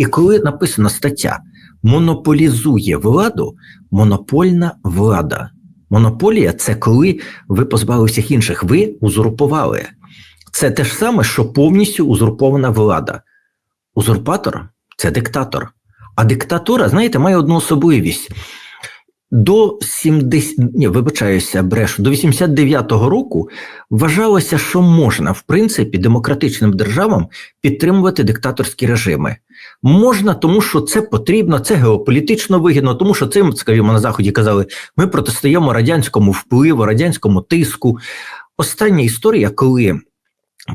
І коли написана стаття монополізує владу, монопольна влада. Монополія це коли ви позбавили інших, ви узурпували. Це те ж саме, що повністю узурпована влада. Узурпатор це диктатор. А диктатура, знаєте, має одну особливість. До 70, ні, вибачаюся, брешу, до 89-го року вважалося, що можна, в принципі, демократичним державам підтримувати диктаторські режими. Можна, тому що це потрібно, це геополітично вигідно, тому що цим, скажімо, на Заході казали, ми протистоїмо радянському впливу, радянському тиску. Остання історія, коли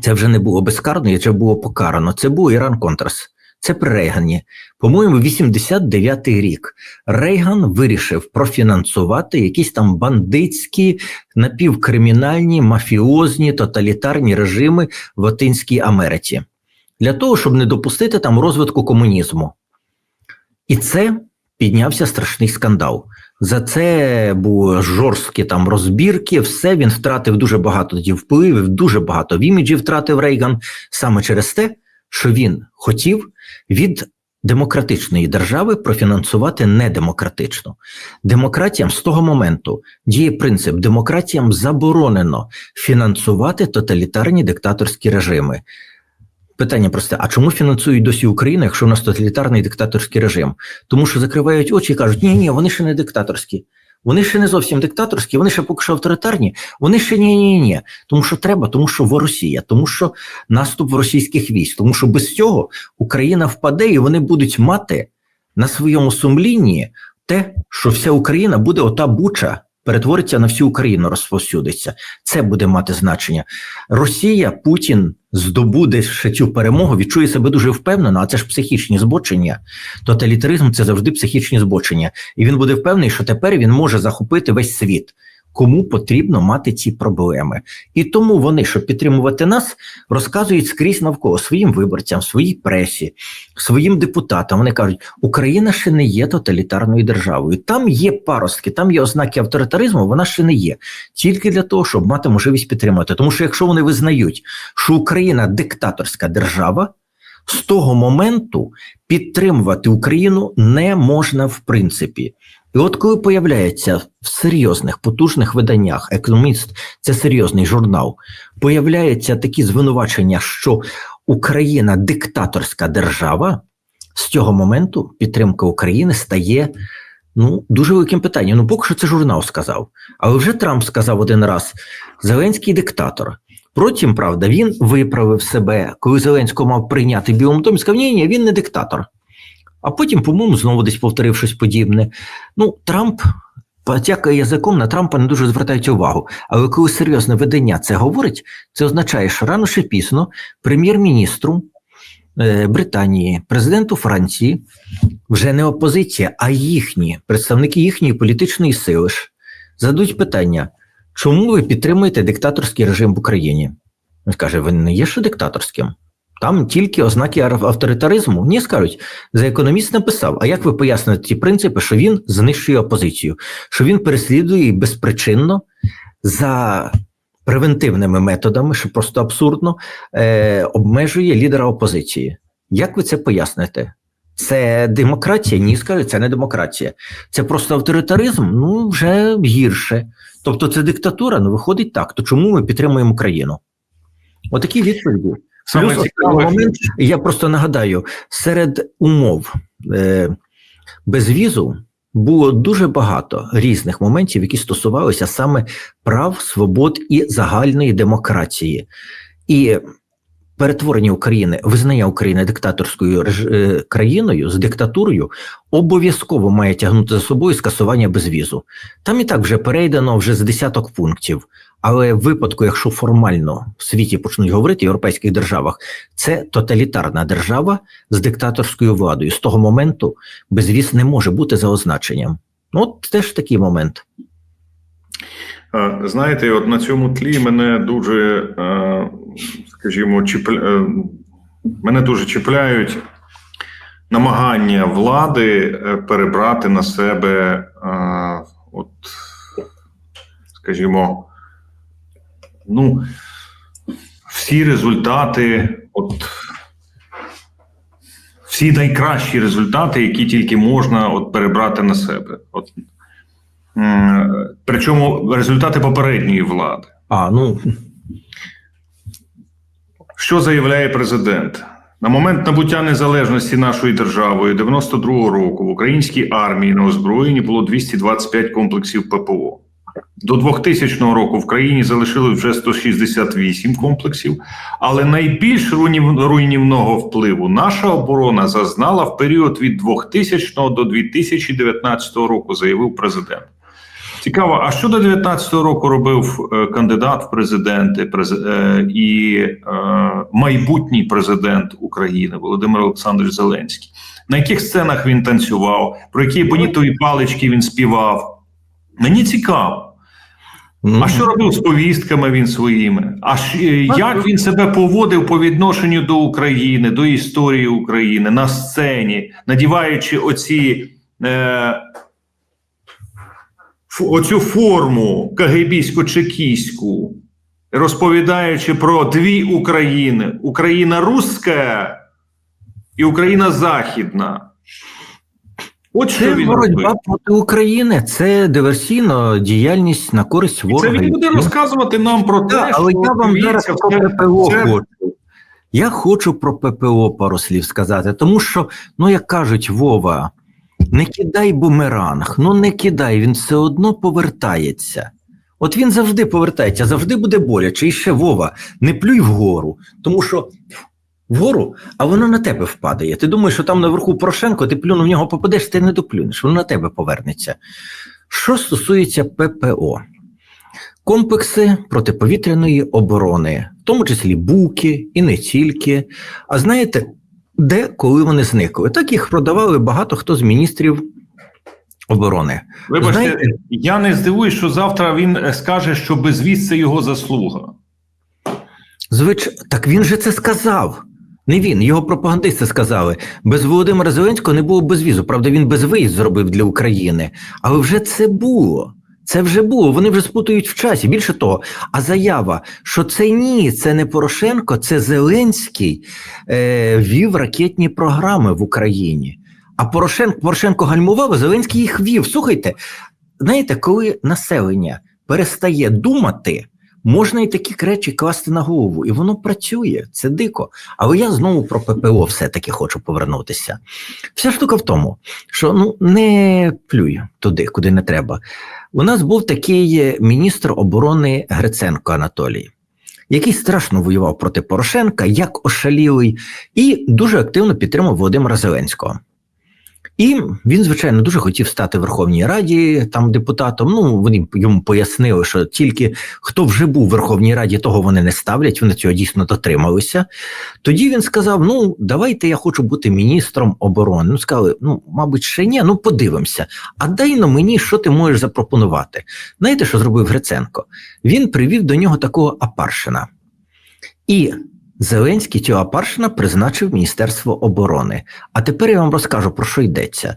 це вже не було безкарно, це було покарано, це був Іран Контрас. Це при Рейгані. По-моєму, 89-й рік Рейган вирішив профінансувати якісь там бандитські, напівкримінальні, мафіозні, тоталітарні режими в Латинській Америці для того, щоб не допустити там розвитку комунізму. І це піднявся страшний скандал. За це були жорсткі там розбірки, все він втратив дуже багато тоді впливів, дуже багато в іміджі втратив Рейган саме через те, що він хотів від демократичної держави профінансувати недемократичну. Демократіям з того моменту діє принцип: демократіям заборонено фінансувати тоталітарні диктаторські режими. Питання просте: а чому фінансують досі Україну, якщо у нас тоталітарний диктаторський режим? Тому що закривають очі і кажуть, ні, ні, вони ще не диктаторські. Вони ще не зовсім диктаторські, вони ще поки що авторитарні, вони ще ні, ні, ні. Тому що треба, тому що во Росія, тому що наступ російських військ, тому що без цього Україна впаде і вони будуть мати на своєму сумлінні те, що вся Україна буде ота буча, перетвориться на всю Україну, розповсюдиться. Це буде мати значення. Росія, Путін здобуде цю перемогу, відчує себе дуже впевнено, а це ж психічні збочення. Тоталітаризм це завжди психічні збочення. І він буде впевнений, що тепер він може захопити весь світ. Кому потрібно мати ці проблеми, і тому вони, щоб підтримувати нас, розказують скрізь навколо своїм виборцям, своїй пресі, своїм депутатам. Вони кажуть, Україна ще не є тоталітарною державою. Там є паростки, там є ознаки авторитаризму. Вона ще не є тільки для того, щоб мати можливість підтримати. Тому що якщо вони визнають, що Україна диктаторська держава, з того моменту підтримувати Україну не можна в принципі. І от коли появляється в серйозних потужних виданнях, економіст це серйозний журнал, появляються такі звинувачення, що Україна диктаторська держава, з цього моменту підтримка України стає ну дуже великим питанням. Ну, поки що це журнал сказав. Але вже Трамп сказав один раз: Зеленський диктатор. Потім, правда, він виправив себе, коли Зеленського мав прийняти Білому домі, сказав, ні, ні, він не диктатор. А потім, по-моєму, знову десь повторив щось подібне. Ну, Трамп потякає язиком, на Трампа не дуже звертають увагу. Але коли серйозне видання це говорить, це означає, що рано чи пізно прем'єр-міністру е, Британії, президенту Франції вже не опозиція, а їхні представники їхньої політичної сили ж зададуть питання, чому ви підтримуєте диктаторський режим в Україні? Він скаже, ви не є що диктаторським? Там тільки ознаки авторитаризму. Ні, скажуть, за економіст написав. А як ви поясните ті принципи, що він знищує опозицію, що він переслідує безпричинно за превентивними методами, що просто абсурдно, е, обмежує лідера опозиції? Як ви це поясните? Це демократія? Ні, скажуть, це не демократія. Це просто авторитаризм, ну вже гірше. Тобто це диктатура, ну виходить так. То чому ми підтримуємо Україну? Отакі відповіді. Саме Плюс цікавий момент, я просто нагадаю, серед умов е, безвізу було дуже багато різних моментів, які стосувалися саме прав, свобод і загальної демократії. І перетворення України, визнання України диктаторською е, країною з диктатурою обов'язково має тягнути за собою скасування безвізу. Там і так вже перейдено вже з десяток пунктів. Але в випадку, якщо формально в світі почнуть говорити в європейських державах, це тоталітарна держава з диктаторською владою. З того моменту безвіз не може бути за означенням. Ну, от теж такий момент. Знаєте, от на цьому тлі мене дуже, скажімо, чіпля... мене дуже чіпляють намагання влади перебрати на себе, от, скажімо, ну, всі результати, от всі найкращі результати, які тільки можна от перебрати на себе. От, причому результати попередньої влади. А, ну Що заявляє президент? На момент набуття незалежності нашої державою 92-го року в українській армії на озброєнні було 225 комплексів ППО. До 2000 року в країні залишили вже 168 комплексів, але найбільш руйнівного впливу наша оборона зазнала в період від 2000 до 2019 року, заявив президент. Цікаво, а що до 19-го року робив е, кандидат в президенти е, і е, майбутній президент України Володимир Олександрович Зеленський? На яких сценах він танцював, про які бонітові палички він співав? Мені цікаво. ну, А що робив з повістками він своїми? А як він себе поводив по відношенню до України, до історії України на сцені, надіваючи оці. Е, оцю форму кагибійсько-чекійську, розповідаючи про дві України: Україна руська і Україна Західна. От що це він боротьба робив. проти України, це диверсійна діяльність на користь ворога. це він буде розказувати нам про те, але що я вам зараз про ППО це- хочу. Я хочу про ППО пару слів сказати, тому що, ну як кажуть, Вова, не кидай бумеранг, ну не кидай, він все одно повертається. От він завжди повертається, завжди буде боляче. І ще Вова, не плюй вгору, тому що вгору, а воно на тебе впадає. Ти думаєш, що там наверху Порошенко, ти плюнув в нього попадеш, ти не доплюнеш, воно на тебе повернеться. Що стосується ППО, комплекси протиповітряної оборони, в тому числі буки і не тільки. А знаєте, де коли вони зникли? Так їх продавали багато хто з міністрів оборони. Вибачте, Знаєте- я не здивуюсь, що завтра він скаже, що безвіз це його заслуга. Звич... Так він же це сказав. Не він, його пропагандисти сказали. Без Володимира Зеленського не було безвізу. Правда, він безвиїзд зробив для України. Але вже це було. Це вже було. Вони вже спутують в часі. Більше того, а заява, що це ні, це не Порошенко, це Зеленський е, вів ракетні програми в Україні. А Порошенко, Порошенко гальмував, а Зеленський їх вів. Слухайте, знаєте, коли населення перестає думати, можна і такі речі класти на голову, і воно працює. Це дико. Але я знову про ППО все-таки хочу повернутися. Вся штука в тому, що ну не плюй туди, куди не треба. У нас був такий міністр оборони Гриценко Анатолій. Який страшно воював проти Порошенка, як ошалілий, і дуже активно підтримав Володимира Зеленського. І він, звичайно, дуже хотів стати в Верховній Раді там депутатом. Ну, вони йому пояснили, що тільки хто вже був в Верховній Раді, того вони не ставлять, вони цього дійсно дотрималися. Тоді він сказав: Ну, давайте я хочу бути міністром оборони. Ну, сказали, ну, мабуть, ще ні, ну подивимося. А дай на мені, що ти можеш запропонувати. Знаєте, що зробив Гриценко? Він привів до нього такого Апаршина. І Зеленський цього Апаршина призначив Міністерство оборони. А тепер я вам розкажу, про що йдеться.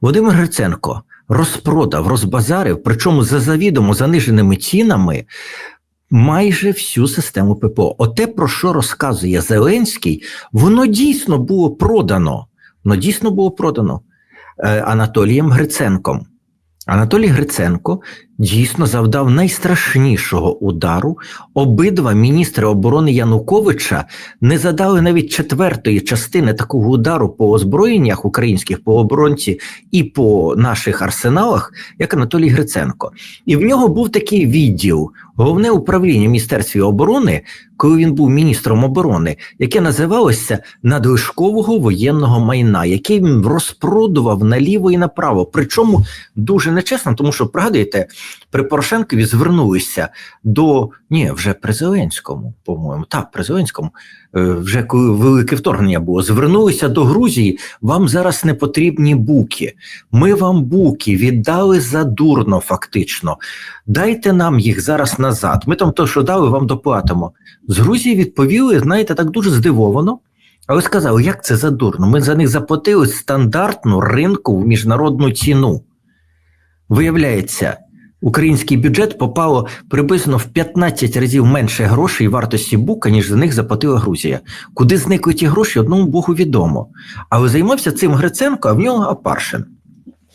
Володимир Гриценко розпродав, розбазарив, причому за завідомо заниженими цінами. Майже всю систему ППО. Оте, про що розказує Зеленський, воно дійсно було продано. Воно дійсно було продано е, Анатолієм Гриценком. Анатолій Гриценко дійсно завдав найстрашнішого удару. Обидва міністри оборони Януковича не задали навіть четвертої частини такого удару по озброєннях українських по оборонці і по наших арсеналах, як Анатолій Гриценко. І в нього був такий відділ, головне управління Міністерстві оборони, коли він був міністром оборони, яке називалося надлишкового воєнного майна, яке він розпродував наліво і направо. Причому дуже нечесно, тому що пригадуєте, при Порошенкові звернулися до ні, вже при Зеленському, по-моєму, так, при Зеленському, е, вже коли велике вторгнення було, звернулися до Грузії. Вам зараз не потрібні буки. Ми вам буки віддали задурно, фактично. Дайте нам їх зараз назад. Ми там то, що дали, вам доплатимо. З Грузії відповіли, знаєте, так дуже здивовано. Але сказали, як це задурно? Ми за них заплатили стандартну ринкову міжнародну ціну. Виявляється, український бюджет попало приблизно в 15 разів менше грошей вартості бука, ніж за них заплатила Грузія. Куди зникли ті гроші, одному Богу відомо. Але займався цим Гриценко, а в нього Апаршин.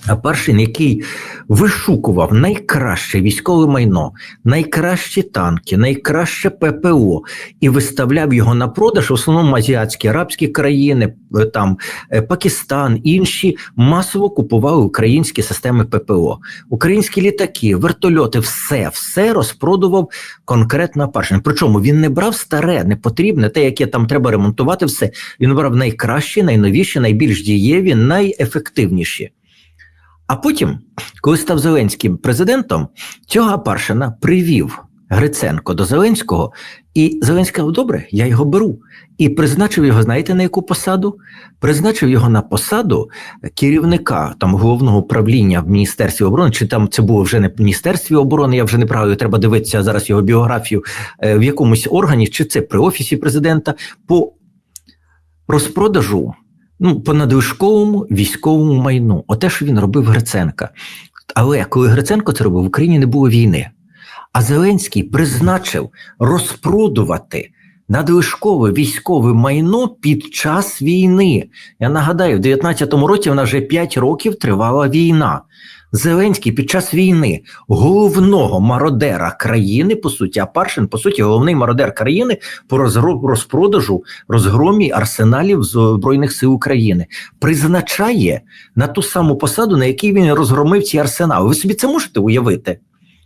Апаршин, який вишукував найкраще військове майно, найкращі танки, найкраще ППО і виставляв його на продаж в основному азіатські арабські країни, е, там е, Пакистан, інші масово купували українські системи ППО, українські літаки, вертольоти, все, все розпродував конкретно Апаршин. Причому він не брав старе, непотрібне, те, яке там треба ремонтувати, все. Він брав найкращі, найновіші, найбільш дієві, найефективніші. А потім, коли став Зеленський президентом, цього Апаршина привів Гриценко до Зеленського, і Зеленський сказав, добре, я його беру. І призначив його, знаєте, на яку посаду? Призначив його на посаду керівника там головного управління в Міністерстві оборони, чи там це було вже не в Міністерстві оборони, я вже не пригадую, треба дивитися зараз його біографію е, в якомусь органі, чи це при офісі президента, по розпродажу ну, по надлишковому військовому майну. Оте, що він робив Гриценка. Але коли Гриценко це робив, в Україні не було війни. А Зеленський призначив розпродувати надлишкове військове майно під час війни. Я нагадаю, в 19-му році вона вже 5 років тривала війна. Зеленський під час війни головного мародера країни, по суті, а Паршин, по суті, головний мародер країни по розпродажу, розгромі арсеналів Збройних сил України, призначає на ту саму посаду, на якій він розгромив ці арсенали. Ви собі це можете уявити?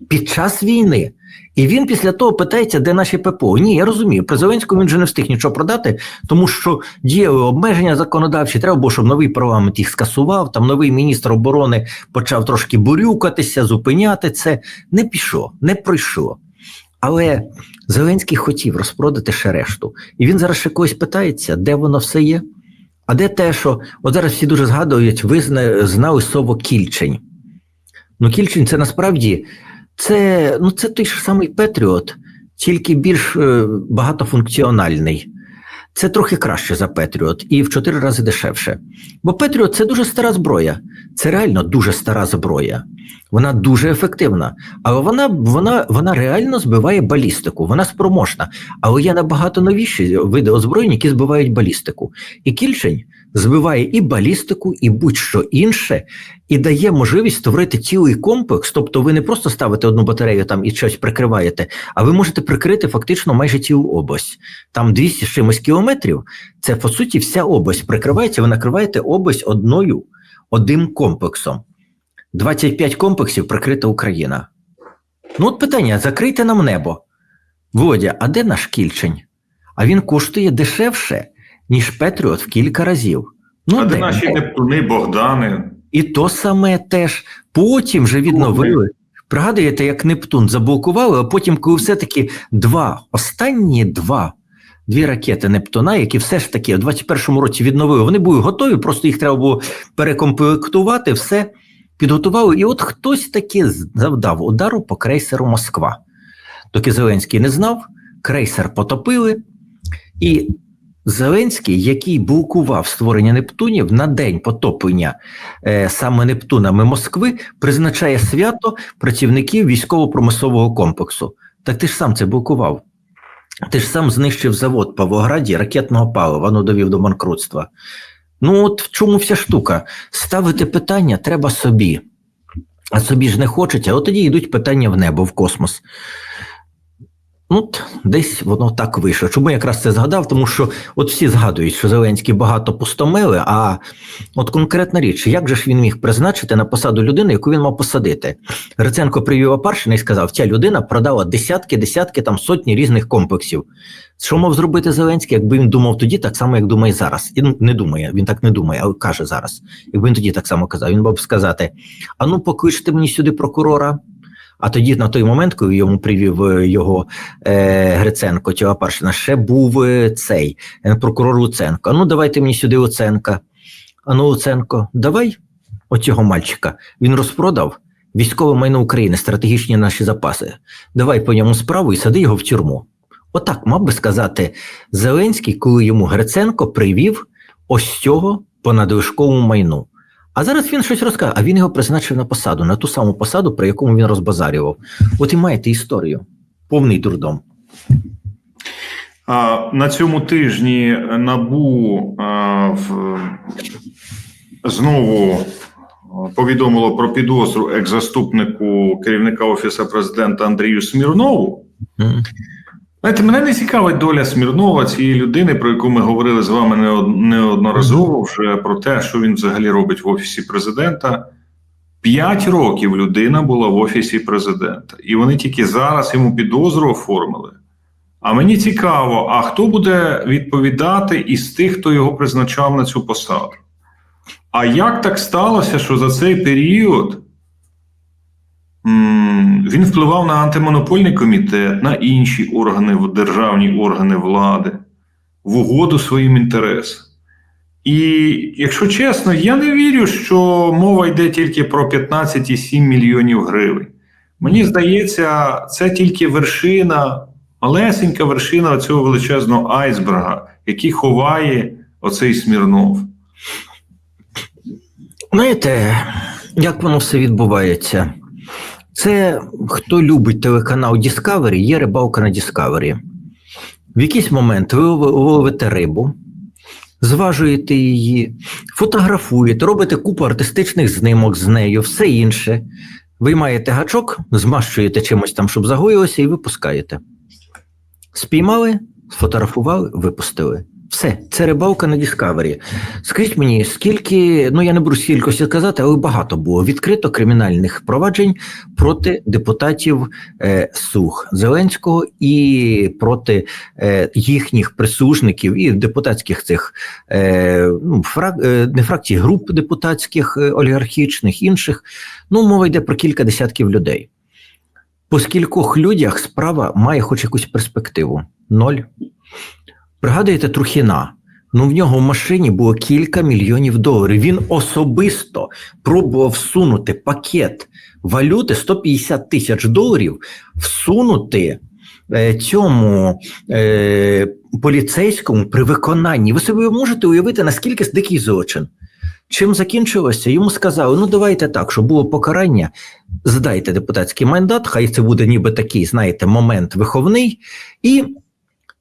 Під час війни. І він після того питається, де наші ППО. Ні, я розумію, при Зеленському він вже не встиг нічого продати, тому що діяли обмеження законодавчі. Треба було, щоб новий парламент їх скасував. Там новий міністр оборони почав трошки бурюкатися, зупиняти це. Не пішло, не пройшло. Але Зеленський хотів розпродати ще решту. І він зараз ще когось питається, де воно все є. А де те, що от зараз всі дуже згадують, ви знали слово кільчень. Ну, кільчень це насправді це, ну, це той ж самий Петріот, тільки більш е, багатофункціональний. Це трохи краще за Петріот і в чотири рази дешевше. Бо Петріот це дуже стара зброя. Це реально дуже стара зброя. Вона дуже ефективна, але вона, вона, вона реально збиває балістику, вона спроможна. Але є набагато новіші види озброєнь, які збивають балістику. І кільчень збиває і балістику, і будь-що інше, і дає можливість створити цілий комплекс. Тобто, ви не просто ставите одну батарею там і щось прикриваєте, а ви можете прикрити фактично майже цілу область. Там 200 з чимось кілометрів. Це по суті вся область прикривається. Ви накриваєте область одною одним комплексом. 25 комплексів прикрита Україна. Ну, от питання: закрийте нам небо. Володя, а де наш кільчень? А він коштує дешевше, ніж Петріот в кілька разів. Ну, а де наші Нептуни, Богдани? І то саме теж. Потім вже відновили. Пригадуєте, як Нептун заблокували, а потім, коли все-таки два, останні два, дві ракети Нептуна, які все ж таки в 21-му році відновили, вони були готові, просто їх треба було перекомплектувати, все підготували. І от хтось таки завдав удару по крейсеру Москва. Доки Зеленський не знав, крейсер потопили, і Зеленський, який блокував створення Нептунів на день потоплення е, саме Нептунами Москви, призначає свято працівників військово-промислового комплексу. Так ти ж сам це блокував. Ти ж сам знищив завод Павлограді ракетного палива, ну довів до банкрутства. Ну, от в чому вся штука? Ставити питання треба собі. А собі ж не хочеться, от тоді йдуть питання в небо, в космос. Ну, от десь воно так вийшло. Чому я якраз це згадав? Тому що от всі згадують, що Зеленський багато пустомели, а от конкретна річ, як же ж він міг призначити на посаду людини, яку він мав посадити? Гриценко привів Апаршина і сказав, ця людина продала десятки, десятки, там сотні різних комплексів. Що мав зробити Зеленський, якби він думав тоді, так само, як думає зараз. І ну, не думає, він так не думає, але каже зараз. Якби він тоді так само казав, він мав сказати: а ну, покличте мені сюди прокурора. А тоді на той момент, коли йому привів е, його е, Гриценко, цього Паршина, ще був е, цей е, прокурор Луценко. Ну давайте мені сюди Луценка. А ну, Луценко, давай оцього мальчика. Він розпродав військове майно України, стратегічні наші запаси. Давай по ньому справу і сади його в тюрму. Отак мав би сказати Зеленський, коли йому Гриценко привів ось цього по надлишковому майну. А зараз він щось розкаже, а він його призначив на посаду, на ту саму посаду, про яку він розбазарював. От і маєте історію. Повний дурдом. А, На цьому тижні НАБУ а, в, знову повідомило про підозру екс-заступнику керівника Офісу президента Андрію Смірнову. М. Знаєте, мене не цікавить доля Смірнова, цієї людини, про яку ми говорили з вами неодноразово вже про те, що він взагалі робить в Офісі президента. П'ять років людина була в Офісі президента, і вони тільки зараз йому підозру оформили. А мені цікаво, а хто буде відповідати із тих, хто його призначав на цю посаду? А як так сталося, що за цей період він впливав на антимонопольний комітет, на інші органи, державні органи влади в угоду своїм інтересам? І якщо чесно, я не вірю, що мова йде тільки про 15,7 мільйонів гривень. Мені здається, це тільки вершина, малесенька вершина цього величезного айсберга, який ховає оцей Смірнов. Знаєте, як воно все відбувається? Це хто любить телеканал Discovery, є рибалка на Discovery. В якийсь момент ви ловите рибу, зважуєте її, фотографуєте, робите купу артистичних знимок з нею, все інше. Виймаєте гачок, змащуєте чимось там, щоб загоїлося, і випускаєте. Спіймали, сфотографували, випустили. Все, це рибалка на Discovery. Скажіть мені, скільки, ну я не буду кількості сказати, але багато було відкрито кримінальних проваджень проти депутатів е, Сух Зеленського і проти е, їхніх присужників і депутатських цих е, ну, фрак, е, не фракцій, груп депутатських е, олігархічних інших. Ну, мова йде про кілька десятків людей. По скількох людях справа має хоч якусь перспективу? Ноль. Пригадуєте Трухіна? Ну, в нього в машині було кілька мільйонів доларів. Він особисто пробував всунути пакет валюти 150 тисяч доларів, всунути е, цьому е, поліцейському при виконанні. Ви собі можете уявити, наскільки дикий злочин. Чим закінчилося? Йому сказали: ну давайте так, щоб було покарання, здайте депутатський мандат, хай це буде ніби такий, знаєте, момент виховний, і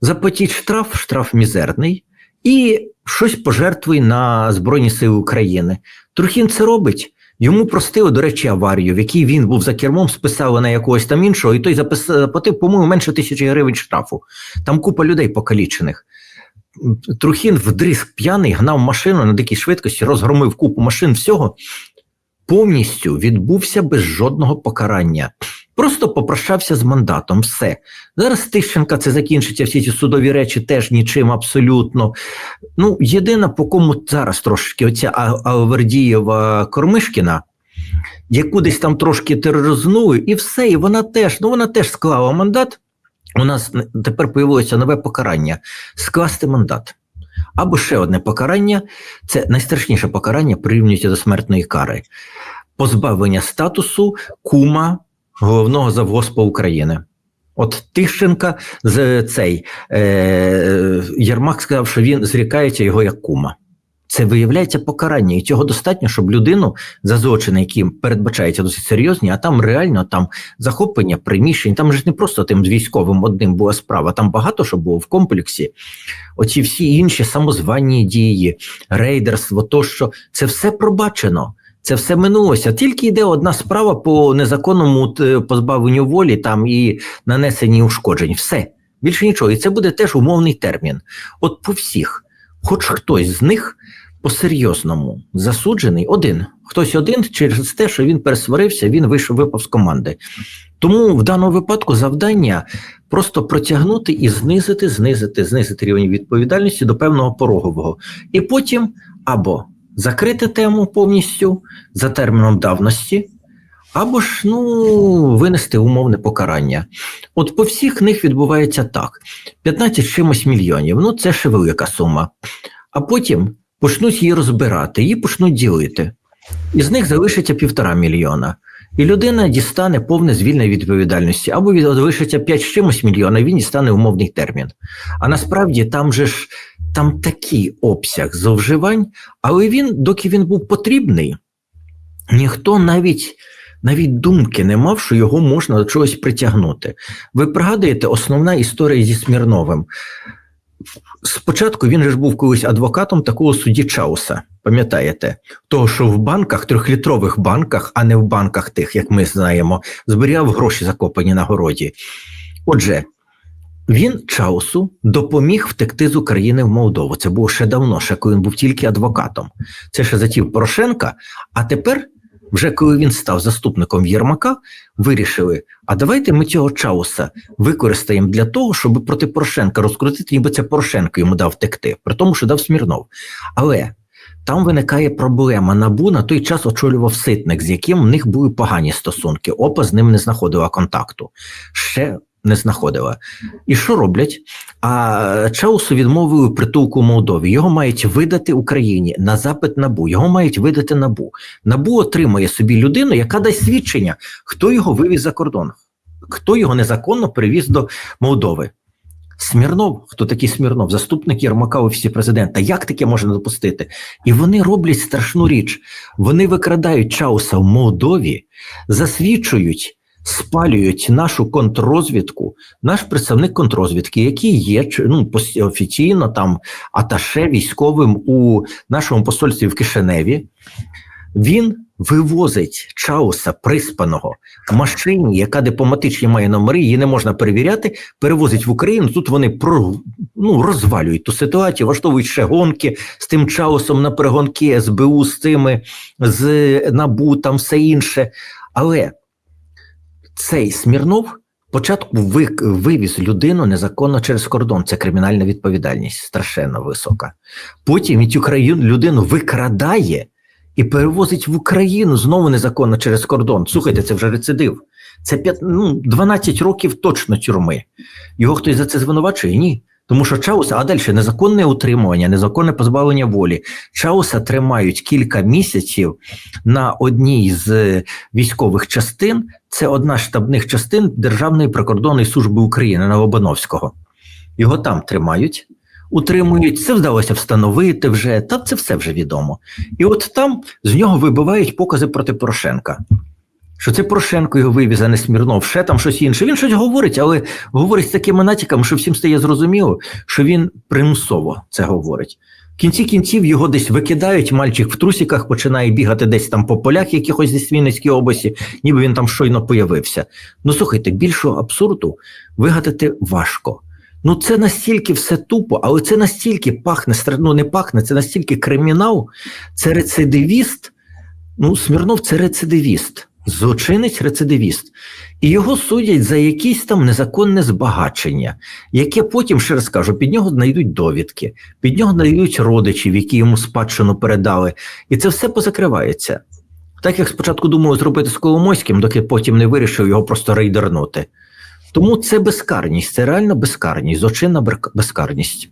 заплатіть штраф, штраф мізерний, і щось пожертвуй на Збройні Сили України. Трухін це робить. Йому простили, до речі, аварію, в якій він був за кермом, списали на якогось там іншого, і той заплатив, по-моєму, менше тисячі гривень штрафу. Там купа людей покалічених. Трухін вдріз п'яний, гнав машину на дикій швидкості, розгромив купу машин всього. Повністю відбувся без жодного покарання. Просто попрощався з мандатом. Все. Зараз Тищенка це закінчиться, всі ці судові речі теж нічим абсолютно. Ну, єдина, по кому зараз трошки оця А- Алвердієва Кормишкіна, яку десь там трошки тероризнули, і все, і вона теж, ну вона теж склала мандат. У нас тепер появилося нове покарання скласти мандат. Або ще одне покарання це найстрашніше покарання прирівнюється до смертної кари позбавлення статусу кума головного завгоспа України. От Тищенка з цей е, Єрмак сказав, що він зрікається його як кума. Це виявляється покарання, і цього достатньо, щоб людину за злочини, які передбачаються досить серйозні, а там реально там захоплення приміщень, там ж не просто тим військовим одним була справа, там багато що було в комплексі. Оці всі інші самозванні дії, рейдерство, тощо це все пробачено. Це все минулося. Тільки йде одна справа по незаконному позбавленню волі там і нанесенні ушкоджень. Все більше нічого. І це буде теж умовний термін. От по всіх, хоч хтось з них по-серйозному засуджений один. Хтось один через те, що він пересварився, він вийшов, випав з команди. Тому в даному випадку завдання просто протягнути і знизити, знизити, знизити рівень відповідальності до певного порогового. І потім або закрити тему повністю за терміном давності, або ж ну, винести умовне покарання. От по всіх них відбувається так: 15 чимось мільйонів, ну це ще велика сума. А потім почнуть її розбирати, її почнуть ділити. Із них залишиться півтора мільйона. І людина дістане повне звільнення відповідальності, або від- залишиться 5 з чимось мільйона, він дістане умовний термін. А насправді там же ж там такий обсяг зловживань, але він, доки він був потрібний, ніхто навіть, навіть думки не мав, що його можна до чогось притягнути. Ви пригадуєте, основна історія зі Смірновим. Спочатку він же ж був колись адвокатом такого судді Чауса, пам'ятаєте? Того, що в банках, трьохлітрових банках, а не в банках тих, як ми знаємо, зберігав гроші закопані на городі. Отже, він Чаусу допоміг втекти з України в Молдову. Це було ще давно, ще коли він був тільки адвокатом. Це ще затів Порошенка. А тепер, вже коли він став заступником Єрмака, вирішили: а давайте ми цього Чауса використаємо для того, щоб проти Порошенка розкрутити, ніби це Порошенко йому дав текти, при тому, що дав Смірнов. Але там виникає проблема. Набу на той час очолював ситник, з яким в них були погані стосунки. ОПА з ним не знаходила контакту. Ще не знаходила. І що роблять? А Чаусу відмовили притулку Молдові. Його мають видати Україні на запит набу. Його мають видати набу. Набу отримає собі людину, яка дасть свідчення, хто його вивіз за кордон, хто його незаконно привіз до Молдови. Смірнов, хто такий Смірнов, заступник Єрмака в офісі президента. Як таке можна допустити? І вони роблять страшну річ. Вони викрадають Чауса в Молдові, засвідчують, спалюють нашу контррозвідку, наш представник контррозвідки, який є ну, офіційно там аташе військовим у нашому посольстві в Кишиневі. Він вивозить Чауса приспаного в машині, яка дипломатичні має номери, її не можна перевіряти, перевозить в Україну. Тут вони про, ну, розвалюють ту ситуацію, влаштовують ще гонки з тим Чаусом на перегонки, СБУ з тими, з НАБУ, там все інше. Але цей Смірнов спочатку вивіз людину незаконно через кордон. Це кримінальна відповідальність, страшенно висока. Потім цю країну людину викрадає і перевозить в Україну знову незаконно через кордон. Слухайте, це вже рецидив. Це 5, ну, 12 років точно тюрми. Його хтось за це звинувачує? Ні. Тому що Чауса, а далі незаконне утримування, незаконне позбавлення волі. Чауса тримають кілька місяців на одній з військових частин. Це одна з штабних частин Державної прикордонної служби України Новобановського. Його там тримають, утримують. Це вдалося встановити вже. Та це все вже відомо. І от там з нього вибивають покази проти Порошенка. Що це Порошенко його вивіз, а не Смірнов, ще там щось інше. Він щось говорить, але говорить з такими натяками, що всім стає зрозуміло, що він примусово це говорить. В кінці кінців його десь викидають, мальчик в трусіках починає бігати десь там по полях якихось зі Вінницькій області, ніби він там щойно появився. Ну слухайте, більшого абсурду вигадати важко. Ну це настільки все тупо, але це настільки пахне, ну не пахне, це настільки кримінал, це рецидивіст. Ну, Смірнов це рецидивіст, злочинець рецидивіст. І його судять за якесь там незаконне збагачення, яке потім, ще раз кажу, під нього знайдуть довідки, під нього знайдуть родичів, які йому спадщину передали. І це все позакривається. Так як спочатку думали зробити з Коломойським, доки потім не вирішив його просто рейдернути. Тому це безкарність, це реально безкарність, злочинна безкарність.